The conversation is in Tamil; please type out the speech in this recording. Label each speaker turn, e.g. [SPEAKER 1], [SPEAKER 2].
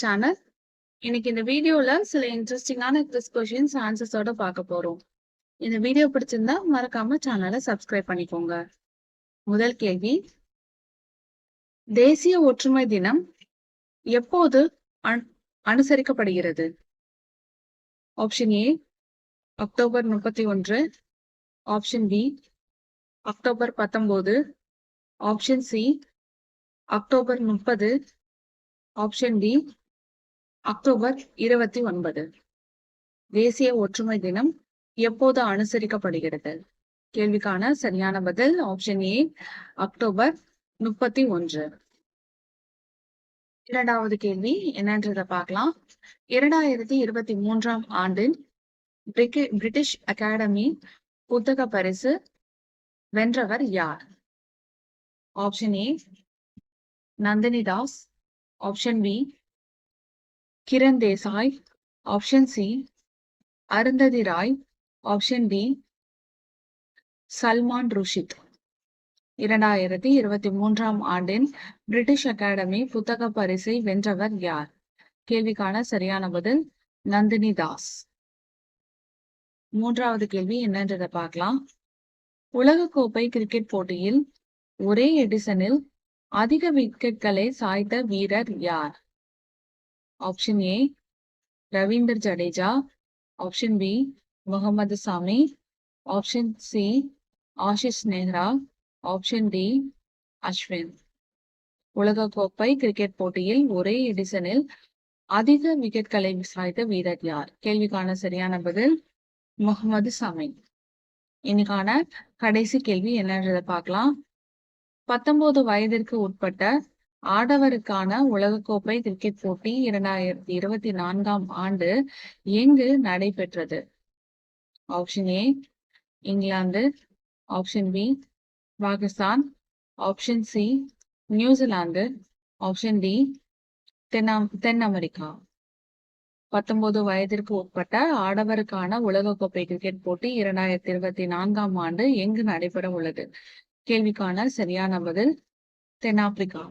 [SPEAKER 1] சேனல் இன்னைக்கு இந்த வீடியோல சில இன்ட்ரெஸ்டிங்கான கிறிஸ் கொஷின்ஸ் ஆன்சர்ஸோட பார்க்க போறோம். இந்த வீடியோ பிடிச்சிருந்தா மறக்காம சேனலை சப்ஸ்கிரைப் பண்ணிக்கோங்க. முதல் கேள்வி. தேசிய ஒற்றுமை தினம் எப்போது அனுசரிக்கப்படுகிறது? ஆப்ஷன் ஏ அக்டோபர் முப்பத்தி ஒன்று. ஆப்ஷன் பி அக்டோபர் பத்தொன்பது ஆப்ஷன் சி அக்டோபர் முப்பது. ஆப்ஷன் டி அக்டோபர் இருபத்தி ஒன்பது. தேசிய ஒற்றுமை தினம் எப்போது அனுசரிக்கப்படுகிறது? கேள்விக்கான சரியான பதில் ஆப்ஷன் ஏ அக்டோபர் முப்பத்தி ஒன்று. இரண்டாவது கேள்வி என்னன்றத பார்க்கலாம். இரண்டாயிரத்தி இருபத்தி மூன்றாம் ஆண்டில் பிரிட்டிஷ் அகாடமி புத்தக பரிசு வென்றவர் யார்? Option A Nandini Das option B Kiran Desai option C Arundhati Roy option D Salman Rushdie இரண்டாயிரத்தி இருபத்தி மூன்றாம் ஆண்டின் பிரிட்டிஷ் அகாடமி புத்தக பரிசை வென்றவர் யார்? கேள்விக்கான சரியான பதில் நந்தினி தாஸ். மூன்றாவது கேள்வி என்னன்றதை பார்க்கலாம். உலகக்கோப்பை கிரிக்கெட் போட்டியில் ஒரே எடிசனில் அதிக விக்கெட்களை சாய்த்த வீரர் யார்? Option A Ravindra Jadeja. Option B Mohammed Shami. Option C Ashish Nehra. Option D Ashwin. உலகக்கோப்பை கிரிக்கெட் போட்டியில் ஒரே எடிசனில் அதிக விக்கெட்களை சாய்த்த வீரர் யார்? கேள்விக்கான சரியான பதில் முகமது சாமி. இன்னைக்கான கடைசி கேள்வி என்னன்றதை பார்க்கலாம். பத்தொன்பது வயதிற்கு உட்பட்ட ஆடவருக்கான உலகக்கோப்பை கிரிக்கெட் போட்டி இரண்டாயிரத்தி இருபத்தி நான்காம் ஆண்டு எங்கு நடைபெற்றது. Option A England. Option B Pakistan. Option C New Zealand. Option D தென்னாம் தென் அமெரிக்கா. பத்தொன்பது வயதிற்கு உட்பட்ட ஆடவருக்கான உலகக்கோப்பை கிரிக்கெட் போட்டி இரண்டாயிரத்தி இருபத்தி நான்காம் ஆண்டு எங்கு நடைபெற உள்ளது கேள்விக்கான சரியான பதில் தென்னாப்பிரிக்கா.